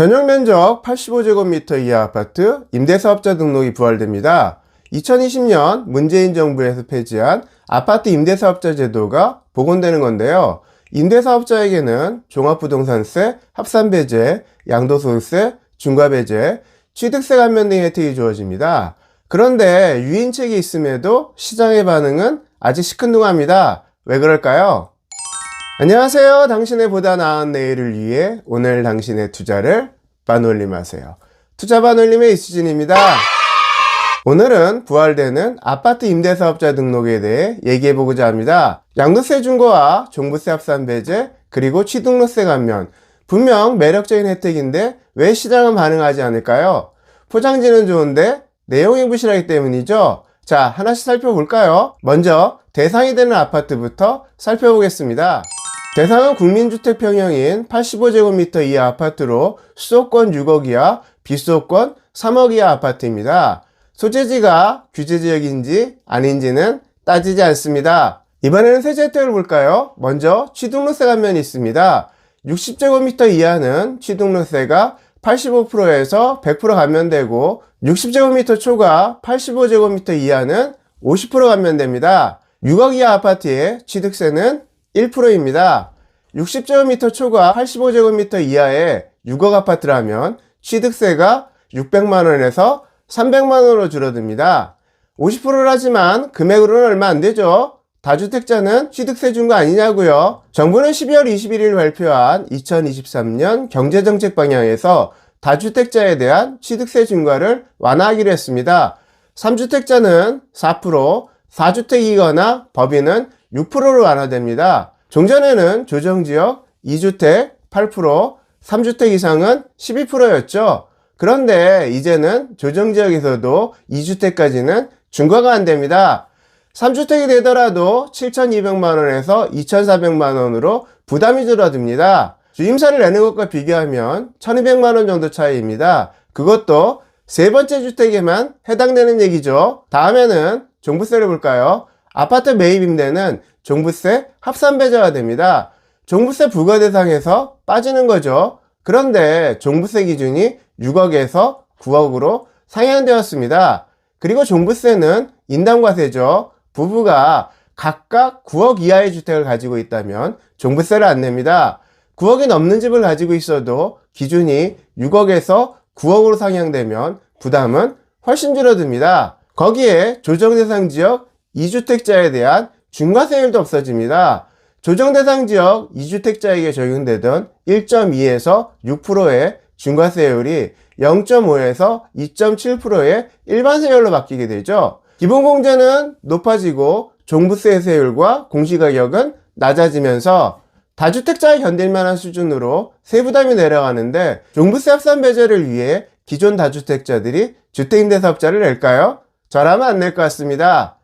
전용 면적 85제곱미터 이하 아파트 임대사업자 등록이 부활됩니다. 2020년 문재인 정부에서 폐지한 아파트 임대사업자 제도가 복원되는 건데요. 임대사업자에게는 종합부동산세, 합산배제, 양도소득세, 중과배제, 취득세 감면 등의 혜택이 주어집니다. 그런데 유인책이 있음에도 시장의 반응은 아직 시큰둥합니다. 왜 그럴까요? 안녕하세요. 당신의 보다 나은 내일을 위해 오늘 당신의 투자를 반올림하세요. 투자 반올림의 이수진입니다. 오늘은 부활되는 아파트 임대사업자 등록에 대해 얘기해보고자 합니다. 양도세 중과와 종부세 합산 배제, 그리고 취등록세 감면. 분명 매력적인 혜택인데 왜 시장은 반응하지 않을까요? 포장지는 좋은데 내용이 부실하기 때문이죠. 자, 하나씩 살펴볼까요? 먼저 대상이 되는 아파트부터 살펴보겠습니다. 대상은 국민주택 평형인 85제곱미터 이하 아파트로 수도권 6억 이하, 비수도권 3억 이하 아파트입니다. 소재지가 규제지역인지 아닌지는 따지지 않습니다. 이번에는 세제 혜택을 볼까요? 먼저 취등록세 감면이 있습니다. 60제곱미터 이하는 취등록세가 85%에서 100% 감면되고 60제곱미터 초과 85제곱미터 이하는 50% 감면됩니다. 6억 이하 아파트의 취득세는 1%입니다. 60제곱미터 초과 85제곱미터 이하의 6억 아파트라면 취득세가 600만원에서 300만원으로 줄어듭니다. 50%라지만 금액으로는 얼마 안 되죠? 다주택자는 취득세 준 거 아니냐고요? 정부는 12월 21일 발표한 2023년 경제정책 방향에서 다주택자에 대한 취득세 중과를 완화하기로 했습니다. 3주택자는 4%, 4주택이거나 법인은 6%로 완화됩니다. 종전에는 조정지역 2주택 8%, 3주택 이상은 12%였죠. 그런데 이제는 조정지역에서도 2주택까지는 중과가 안 됩니다. 3주택이 되더라도 7,200만원에서 2,400만원으로 부담이 줄어듭니다. 주임사를 내는 것과 비교하면 1,200만원 정도 차이입니다. 그것도 세 번째 주택에만 해당되는 얘기죠. 다음에는 종부세를 볼까요? 아파트 매입 임대는 종부세 합산 배제가 됩니다. 종부세 부과 대상에서 빠지는 거죠. 그런데 종부세 기준이 6억에서 9억으로 상향되었습니다. 그리고 종부세는 인담과세죠. 부부가 각각 9억 이하의 주택을 가지고 있다면 종부세를 안 냅니다. 9억이 넘는 집을 가지고 있어도 기준이 6억에서 9억으로 상향되면 부담은 훨씬 줄어듭니다. 거기에 조정대상 지역 2주택자에 대한 중과세율도 없어집니다. 조정 대상 지역 2주택자에게 적용되던 1.2에서 6%의 중과세율이 0.5에서 2.7%의 일반세율로 바뀌게 되죠. 기본공제는 높아지고 종부세 세율과 공시가격은 낮아지면서 다주택자에 견딜만한 수준으로 세부담이 내려가는데 종부세 합산 배제를 위해 기존 다주택자들이 주택임대사업자를 낼까요? 저라면 안 낼 것 같습니다.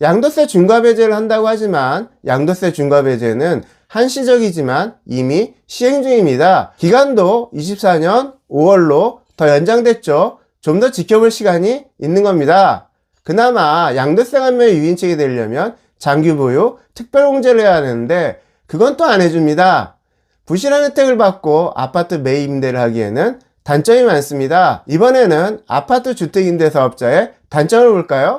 양도세 중과 배제를 한다고 하지만 양도세 중과 배제는 한시적이지만 이미 시행 중입니다. 기간도 24년 5월로 더 연장됐죠. 좀 더 지켜볼 시간이 있는 겁니다. 그나마 양도세 감면 유인책이 되려면 장기 보유, 특별 공제를 해야 하는데 그건 또 안 해줍니다. 부실한 혜택을 받고 아파트 매입 임대를 하기에는 단점이 많습니다. 이번에는 아파트 주택임대사업자의 단점을 볼까요?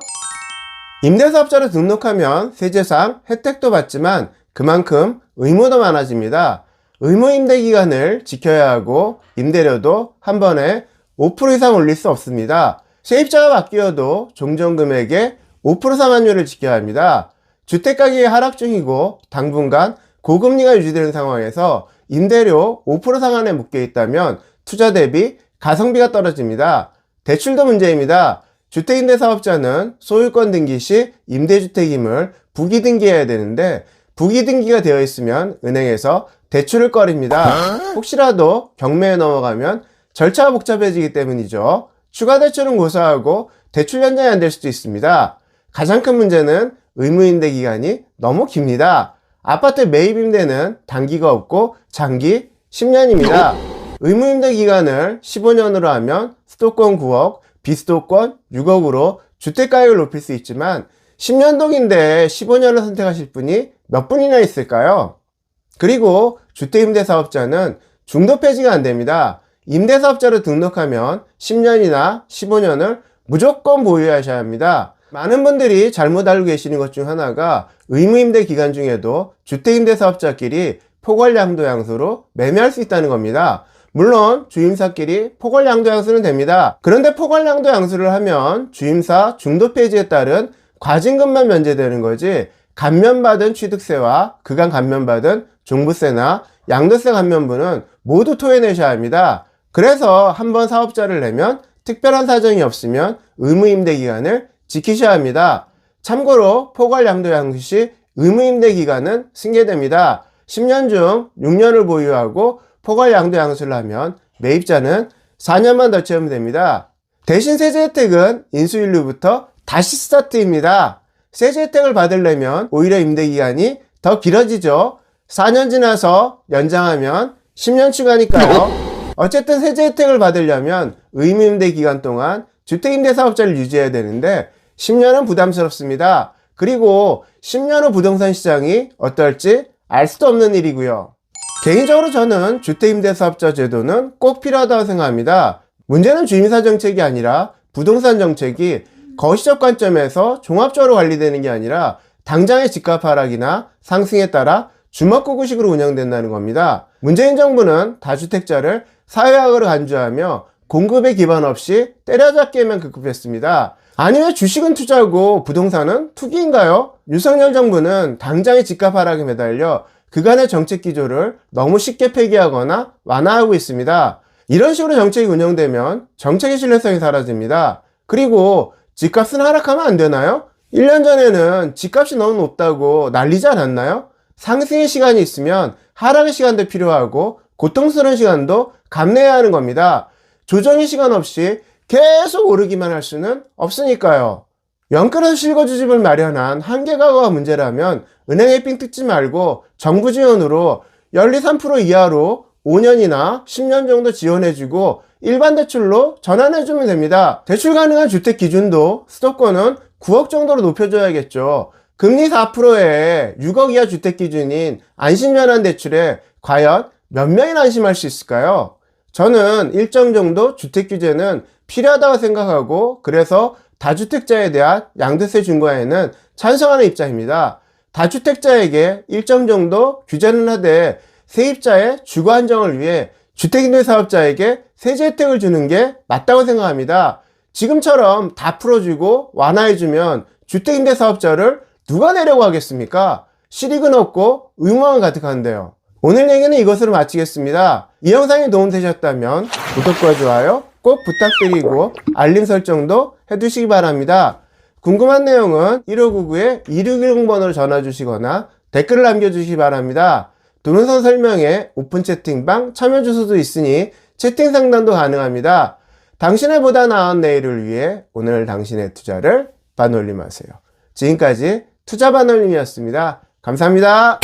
임대사업자로 등록하면 세제상 혜택도 받지만 그만큼 의무도 많아집니다. 의무 임대 기간을 지켜야 하고 임대료도 한 번에 5% 이상 올릴 수 없습니다. 세입자가 바뀌어도 종전금액의 5% 상한율을 지켜야 합니다. 주택가격이 하락 중이고 당분간 고금리가 유지되는 상황에서 임대료 5% 상한에 묶여 있다면 투자 대비 가성비가 떨어집니다. 대출도 문제입니다. 주택임대 사업자는 소유권 등기 시 임대주택임을 부기 등기해야 되는데 부기 등기가 되어 있으면 은행에서 대출을 꺼립니다. 혹시라도 경매에 넘어가면 절차가 복잡해지기 때문이죠. 추가 대출은 고사하고 대출 연장이 안 될 수도 있습니다. 가장 큰 문제는 의무임대 기간이 너무 깁니다. 아파트 매입 임대는 단기가 없고 장기 10년입니다. 의무임대 기간을 15년으로 하면 수도권 9억, 비수도권 6억으로 주택가격을 높일 수 있지만 10년동인데 15년을 선택하실 분이 몇 분이나 있을까요? 그리고 주택임대 사업자는 중도 폐지가 안 됩니다. 임대사업자로 등록하면 10년이나 15년을 무조건 보유하셔야 합니다. 많은 분들이 잘못 알고 계시는 것 중 하나가 의무임대 기간 중에도 주택임대사업자끼리 포괄양도양수로 매매할 수 있다는 겁니다. 물론 주임사끼리 포괄양도양수는 됩니다. 그런데 포괄양도양수를 하면 주임사 중도 폐지에 따른 과징금만 면제되는 거지 감면받은 취득세와 그간 감면받은 종부세나 양도세 감면분은 모두 토해내셔야 합니다. 그래서 한번 사업자를 내면 특별한 사정이 없으면 의무임대 기간을 지키셔야 합니다. 참고로 포괄양도 양수 시 의무임대 기간은 승계됩니다. 10년 중 6년을 보유하고 포괄 양도 양수를 하면 매입자는 4년만 더 채우면 됩니다. 대신 세제 혜택은 인수인류부터 다시 스타트입니다. 세제 혜택을 받으려면 오히려 임대 기간이 더 길어지죠. 4년 지나서 연장하면 10년 추가니까요. 어쨌든 세제 혜택을 받으려면 의무임대 기간 동안 주택임대 사업자를 유지해야 되는데 10년은 부담스럽습니다. 그리고 10년 후 부동산 시장이 어떨지 알 수도 없는 일이고요. 개인적으로 저는 주택임대사업자 제도는 꼭 필요하다고 생각합니다. 문제는 주임사 정책이 아니라 부동산 정책이 거시적 관점에서 종합적으로 관리되는 게 아니라 당장의 집값 하락이나 상승에 따라 주먹구구식으로 운영된다는 겁니다. 문재인 정부는 다주택자를 사회학으로 간주하며 공급에 기반 없이 때려잡기에만 급급했습니다. 아니 왜 주식은 투자고 부동산은 투기인가요? 윤석열 정부는 당장의 집값 하락에 매달려 그간의 정책 기조를 너무 쉽게 폐기하거나 완화하고 있습니다. 이런 식으로 정책이 운영되면 정책의 신뢰성이 사라집니다. 그리고 집값은 하락하면 안 되나요? 1년 전에는 집값이 너무 높다고 난리지 않았나요? 상승의 시간이 있으면 하락의 시간도 필요하고 고통스러운 시간도 감내해야 하는 겁니다. 조정의 시간 없이 계속 오르기만 할 수는 없으니까요. 연끌에서 실거주집을 마련한 한계가가 문제라면 은행에 삥 뜯지 말고 정부 지원으로 연리 3% 이하로 5년이나 10년 정도 지원해주고 일반 대출로 전환해주면 됩니다. 대출 가능한 주택 기준도 수도권은 9억 정도로 높여줘야겠죠. 금리 4%에 6억 이하 주택 기준인 안심전환 대출에 과연 몇 명이나 안심할 수 있을까요? 저는 일정 정도 주택 규제는 필요하다고 생각하고 그래서 다주택자에 대한 양도세 중과에는 찬성하는 입장입니다. 다주택자에게 일정 정도 규제는 하되 세입자의 주거 안정을 위해 주택임대 사업자에게 세제 혜택을 주는 게 맞다고 생각합니다. 지금처럼 다 풀어주고 완화해주면 주택임대 사업자를 누가 내려고 하겠습니까? 실익은 없고 의무만 가득한데요. 오늘 얘기는 이것으로 마치겠습니다. 이 영상이 도움되셨다면 구독과 좋아요 꼭 부탁드리고 알림 설정도 해두시기 바랍니다. 궁금한 내용은 1599-2610번으로 전화 주시거나 댓글을 남겨주시기 바랍니다. 동영상 설명에 오픈 채팅방 참여 주소도 있으니 채팅 상담도 가능합니다. 당신의 보다 나은 내일을 위해 오늘 당신의 투자를 반올림하세요. 지금까지 투자 반올림이었습니다. 감사합니다.